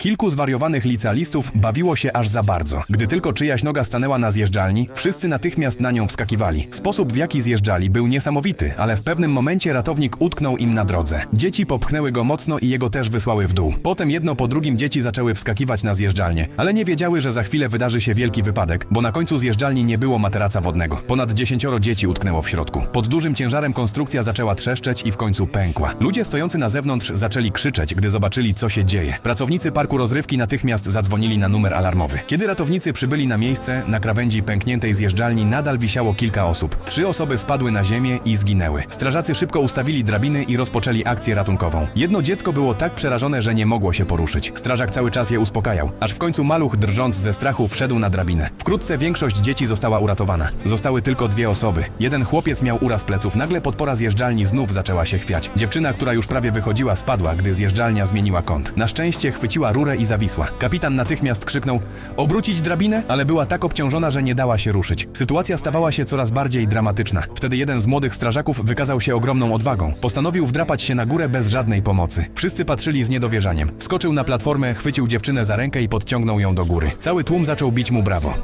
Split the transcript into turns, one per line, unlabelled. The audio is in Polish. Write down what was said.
Kilku zwariowanych licealistów bawiło się aż za bardzo. Gdy tylko czyjaś noga stanęła na zjeżdżalni, wszyscy natychmiast na nią wskakiwali. Sposób w jaki zjeżdżali był niesamowity, ale w pewnym momencie ratownik utknął im na drodze. Dzieci popchnęły go mocno i jego też wysłały w dół. Potem jedno po drugim dzieci zaczęły wskakiwać na zjeżdżalnię, ale nie wiedziały, że za chwilę wydarzy się wielki wypadek, bo na końcu zjeżdżalni nie było materaca wodnego. Ponad dziesięcioro dzieci utknęło w środku. Pod dużym ciężarem konstrukcja zaczęła trzeszczeć i w końcu pękła. Ludzie stojący na zewnątrz zaczęli krzyczeć, gdy zobaczyli, co się dzieje. Pracownicy parku rozrywki natychmiast zadzwonili na numer alarmowy. Kiedy ratownicy przybyli na miejsce, na krawędzi pękniętej zjeżdżalni nadal wisiało kilka osób. Trzy osoby spadły na ziemię i zginęły. Strażacy szybko ustawili drabiny i rozpoczęli akcję ratunkową. Jedno dziecko było tak przerażone, że nie mogło się poruszyć. Strażak cały czas je uspokajał, aż w końcu maluch drżąc ze strachu wszedł na drabinę. Wkrótce większość dzieci została uratowana. Zostały tylko dwie osoby. Jeden chłopiec miał uraz pleców. Nagle podpora zjeżdżalni znów zaczęła się chwiać. Dziewczyna, która już prawie wychodziła, spadła, gdy zjeżdżalnia zmieniła kąt. Na szczęście chwyciła rurę i zawisła. Kapitan natychmiast krzyknął: Obrócić drabinę? Ale była tak obciążona, że nie dała się ruszyć. Sytuacja stawała się coraz bardziej dramatyczna. Wtedy jeden z młodych strażaków wykazał się ogromną odwagą. Postanowił wdrapać się na górę bez żadnej pomocy. Wszyscy patrzyli z niedowierzaniem. Skoczył na platformę, chwycił dziewczynę za rękę i podciągnął ją do góry. Cały tłum zaczął bić mu brawo.